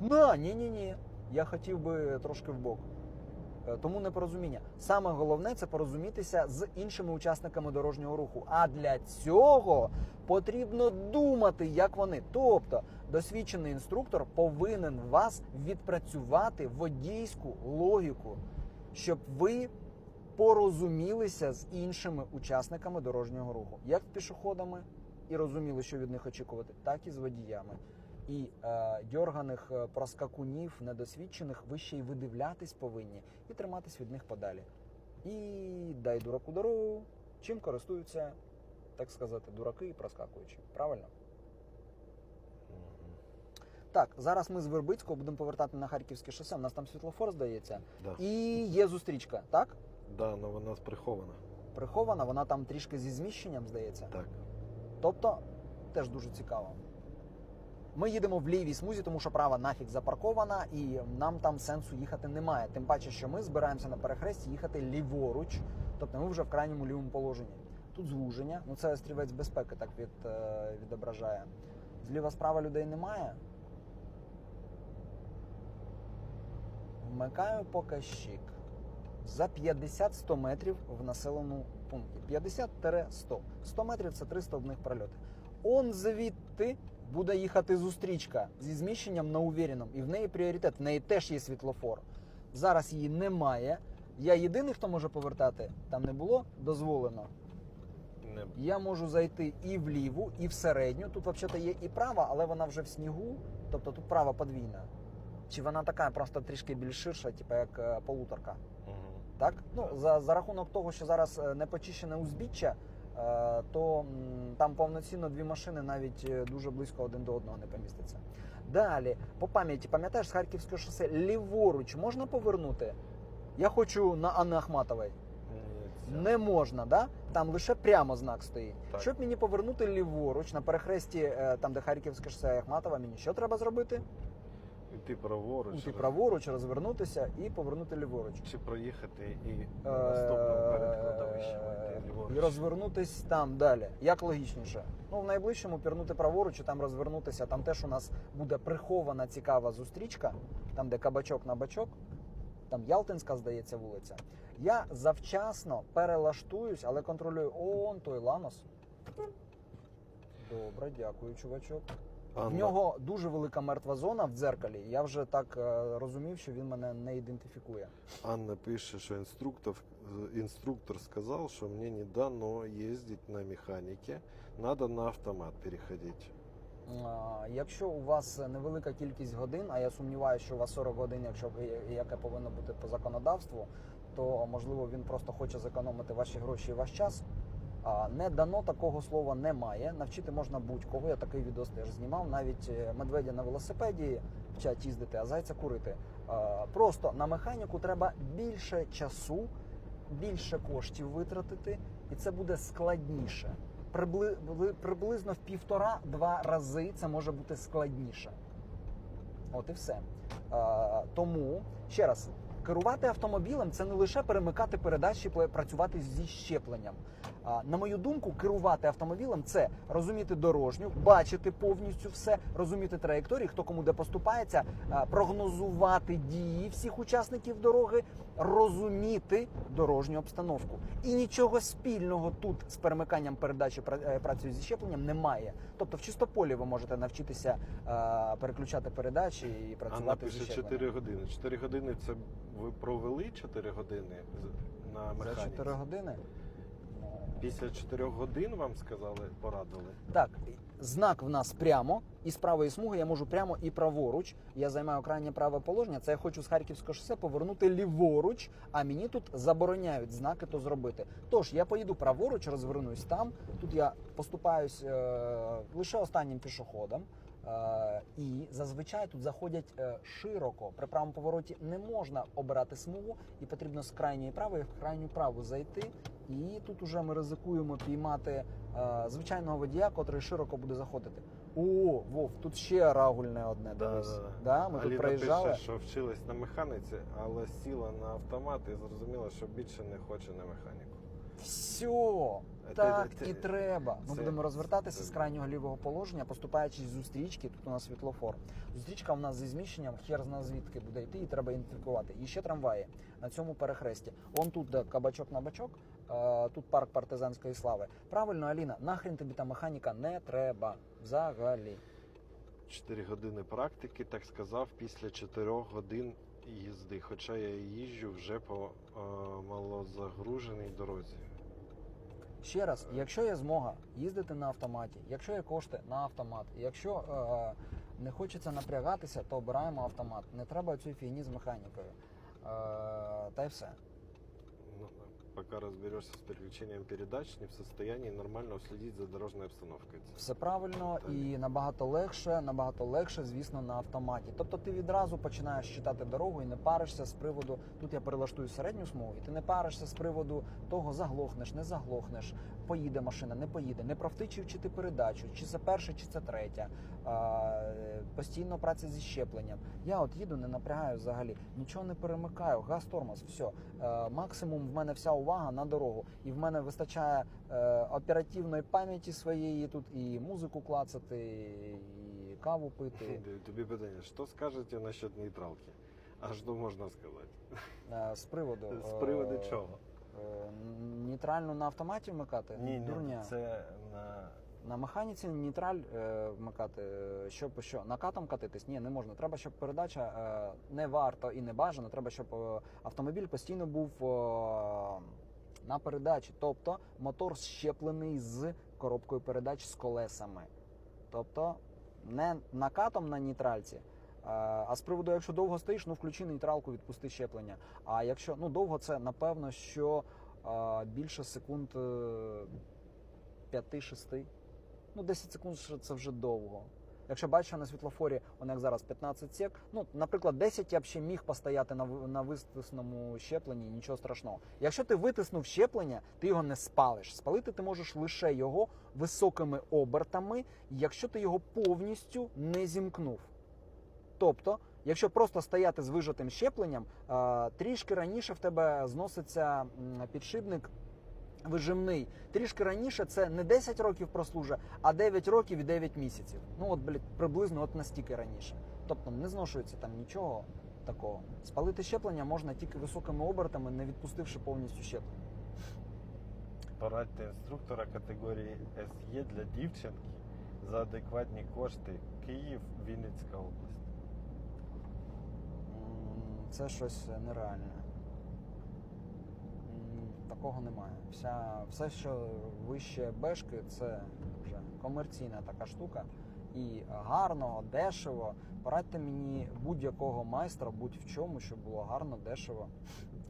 На, ні, ні, ні. Я хотів би трошки вбок. Е, Тому непорозуміння. Саме головне це порозумітися з іншими учасниками дорожнього руху. А для цього потрібно думати, як вони. Тобто, досвідчений інструктор повинен вас відпрацювати водійську логіку, щоб ви порозумілися з іншими учасниками дорожнього руху, як з пішоходами, і розуміли, що від них очікувати, так і з водіями. І е, дьорганих е, проскакунів, недосвідчених, ви ще й видивлятись повинні і триматись від них подалі. І дай дураку дорогу, чим користуються, так сказати, дураки і проскакуючі. Правильно? Так, зараз ми з Вербицького будемо повертати на Харківське шосе. У нас там світлофор, здається, Да. і є зустрічка, так? Да, але вона прихована. Прихована, вона там трішки зі зміщенням, здається. Так. Тобто, теж дуже цікаво. Ми їдемо в лівій смузі, тому що права нафіг запаркована, і нам там сенсу їхати немає. Тим паче, що ми збираємося на перехресті їхати ліворуч, тобто ми вже в крайньому лівому положенні. Тут звуження, ну це стрівець безпеки так від, е, відображає. Зліва справа людей немає. Вмикаю показчик. За 50-100 метрів в населеному пункті. 50-100. 100 метрів це 3 стовбних прольоти. Он звідти буде їхати зустрічка зі зміщенням на увіреному. І в неї пріоритет, в неї теж є світлофор. Зараз її немає. Я єдиний, хто може повертати, там не було дозволено. Не... Я можу зайти і в ліву, і в середню. Тут взагалі є і права, але вона вже в снігу. Тобто тут права подвійна. Чи вона така просто трішки більш ширша, типу як е, полуторка. Угу. Так? Ну, за, за рахунок того, що зараз е, не почищене узбіччя, то там повноцінно дві машини навіть е, дуже близько один до одного не поміститься. Далі, по пам'яті, пам'ятаєш, з Харківського шосе ліворуч можна повернути? Я хочу на Анни Ахматової. Не можна, да? Там лише прямо знак стоїть. Так. Щоб мені повернути ліворуч на перехресті, е, там де Харківське шосе Ахматова, мені що треба зробити? Іти праворуч. Роз- праворуч, розвернутися і повернути ліворуч. Чи проїхати і Е, перед кладовищем йти ліворуч. І розвернутись там далі. Як логічніше? Ну, в найближчому пірнути праворуч і там розвернутися. Там теж у нас буде прихована цікава зустрічка, там, де кабачок на бачок, там Ялтинська, здається, вулиця. Я завчасно перелаштуюсь, але контролюю он той Ланос. Добре, дякую, чувачок. В нього дуже велика мертва зона в дзеркалі. Я вже так е, розумів, що він мене не ідентифікує. Анна пише, що інструктор, інструктор сказав, що мені не дано їздити на механіки, треба на автомат переходити. А, Якщо у вас невелика кількість годин, а я сумніваюся, що у вас 40 годин, якщо ви- яке повинно бути по законодавству, то можливо він просто хоче зекономити ваші гроші і ваш час. Не дано такого слова немає. Навчити можна будь-кого. Я такий відос теж знімав. Навіть е, медведя на велосипеді вчать їздити, а зайця курити. Просто на механіку треба більше часу, більше коштів витратити, і це буде складніше. Прибли... Приблизно в півтора-два рази це може бути складніше. От і все. Тому ще раз. Керувати автомобілем це не лише перемикати передачі, працювати зі щепленням. На мою думку, керувати автомобілем це розуміти дорожню, бачити повністю все, розуміти траєкторії, хто кому де поступається, прогнозувати дії всіх учасників дороги, розуміти дорожню обстановку. І нічого спільного тут з перемиканням передачі е, працею зі щепленням немає. Тобто в чистополі ви можете навчитися переключати передачі і Анна працювати зі пише щепленням. 4 години. 4 години це ви провели 4 години на За 4 години. Після 4 годин вам сказали, порадили. Так, знак в нас прямо, і з правої смуги я можу прямо і праворуч. Я займаю крайнє праве положення. Це я хочу з Харківського шосе повернути ліворуч, а мені тут забороняють знаки то зробити. Тож я поїду праворуч, розвернусь там. Тут я поступаюсь е, лише останнім пішоходом. Е, і зазвичай тут заходять е, широко. При правому повороті не можна обирати смугу, і потрібно з крайньої правої в крайню праву зайти. І тут уже ми ризикуємо піймати е, звичайного водія, котрий широко буде заходити. О, Вов, тут ще рагульне одне. дивись. Да, ми Аліна тут проїжджали. пише, що вчилась на механіці, але сіла на автомат і зрозуміла, що більше не хоче на механіку. Все. Так і треба. Ми будемо розвертатися з крайнього лівого положення, поступаючи з зустрічки. Тут у нас світлофор. Зустрічка у нас зі зміщенням, хер зна звідки буде йти, і треба ідентифікувати. І ще трамваї на цьому перехресті. Он тут де кабачок на бачок, тут парк партизанської слави. Правильно, Аліна, нахрен тобі та механіка не треба взагалі. 4 години практики, так сказав, після 4 годин їзди. Хоча я їжджу вже по е, малозагруженій дорозі. Ще раз, якщо є змога їздити на автоматі, якщо є кошти на автомат, якщо е, не хочеться напрягатися, то обираємо автомат. Не треба цю фігні з механікою. Е, та й все. Пока разберешься с переключением передач, не в состоянии нормально следить за дорожной обстановкой. Все правильно Так. і набагато легше, набагато легше, звісно, на автоматі. Тобто ти відразу починаєш читати дорогу і не паришся з приводу. Тут я перелаштую середню смугу, і ти не паришся з приводу того, заглохнеш, не заглохнеш, поїде машина, не поїде, не провтичив чи ти передачу, чи це перша, чи це третя. А, постійно праця зі щепленням. Я от їду, не напрягаю взагалі, нічого не перемикаю, газ тормоз, все. Е, максимум в мене вся увага на дорогу, і в мене вистачає е, оперативної пам'яті своєї тут і музику клацати, і каву пити. Тобі питання, що скажете насчет нейтралки? А що можна сказати? Е, з приводу З приводу е, чого? е, нейтральну на автоматі вмикати? Ні, Дурня. це на На механіці нейтраль е, вмикати, е, щоб що накатом катитись? Ні, не можна. Треба, щоб передача е, не варто і не бажано. Треба, щоб е, автомобіль постійно був е, на передачі, тобто мотор щеплений з коробкою передач з колесами. Тобто не накатом на нейтральці. е, А з приводу, якщо довго стоїш, ну включи нейтралку, відпусти щеплення. А якщо ну довго, це напевно, що е, більше секунд е, 5-6. Ну, 10 секунд це вже довго. Якщо бачу на світлофорі, он як зараз 15 сек, ну, наприклад, 10 я б ще міг постояти на, на витисному щепленні, нічого страшного. Якщо ти витиснув щеплення, ти його не спалиш. Спалити ти можеш лише його високими обертами, якщо ти його повністю не зімкнув. Тобто, якщо просто стояти з вижатим щепленням, трішки раніше в тебе зноситься підшипник вижимний. Трішки раніше це не 10 років прослужа, а 9 років і 9 місяців. Ну от блядь, приблизно от настільки раніше. Тобто не зношується там нічого такого. Спалити щеплення можна тільки високими обертами, не відпустивши повністю щеплення. порадьте інструктора категорії СЄ для дівчинки за адекватні кошти Київ, Вінницька область. Це щось нереальне. Такого немає. Вся, все, що вище бешки, це вже комерційна така штука. І гарно, дешево. Порадьте мені будь-якого майстра, будь в чому, щоб було гарно, дешево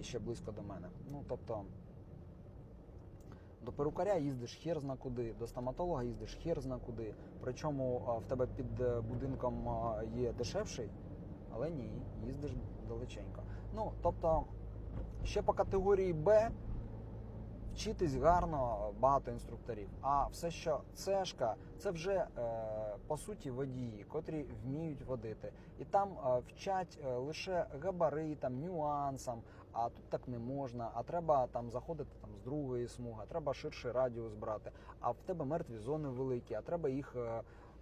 і ще близько до мене. Ну тобто. До перукаря їздиш хер зна куди, до стоматолога їздиш хер зна куди. Причому в тебе під е, будинком є дешевший, але ні, їздиш далеченько. Ну, тобто, ще по категорії Б вчитись гарно багато інструкторів. А все, що Цешка, це вже е, по суті водії, котрі вміють водити. І там е, вчать е, лише габаритам, нюансам. А тут так не можна. А треба там заходити там з другої смуги, треба ширший радіус брати. А в тебе мертві зони великі, а треба їх.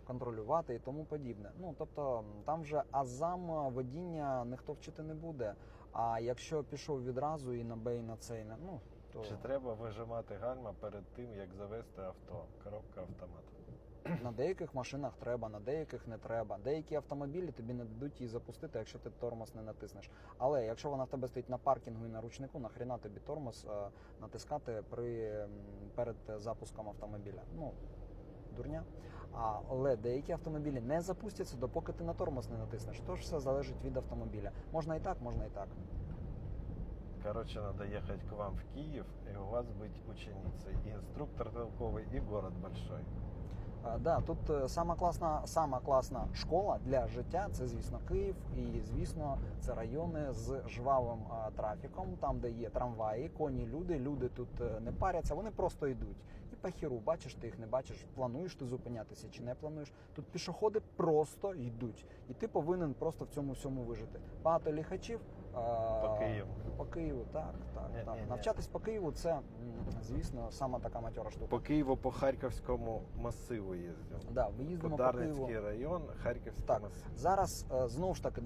контролювати і тому подібне. Ну тобто там вже азам водіння ніхто вчити не буде. А якщо пішов відразу і на Б, і на цей, ну то Чи треба вижимати гальма перед тим, як завести авто? Коробка автомат. на деяких машинах треба, на деяких не треба. Деякі автомобілі тобі не дадуть її запустити, якщо ти тормоз не натиснеш. Але якщо вона в тебе стоїть на паркінгу і на ручнику, нахрена тобі тормоз е, натискати при перед запуском автомобіля. Ну дурня. А, але деякі автомобілі не запустяться, допоки ти на тормоз не натиснеш. Тож все залежить від автомобіля. Можна і так, можна і так. Короче, надо ехать к вам в Киев, и у вас быть ученицей. И инструктор толковый, и город большой. Да, тут е, сама класна, сама класна школа для життя це, звісно, Київ, і звісно, це райони з жвавим а, трафіком, там, де є трамваї, коні, люди. Люди тут е, не паряться, вони просто йдуть. І по хіру, бачиш ти їх, не бачиш, плануєш ти зупинятися чи не плануєш. Тут пішоходи просто йдуть, і ти повинен просто в цьому всьому вижити. Багато ліхачів По Києву. По Києву, так, так, Ні, так. ні, ні. Навчатись по Києву це, звісно, сама така матьора штука. По Києву, по Харківському масиву їздив. Да, ми їздимо по Києву. Подарницький район, Харківський Так. масив. Зараз е, знову ж таки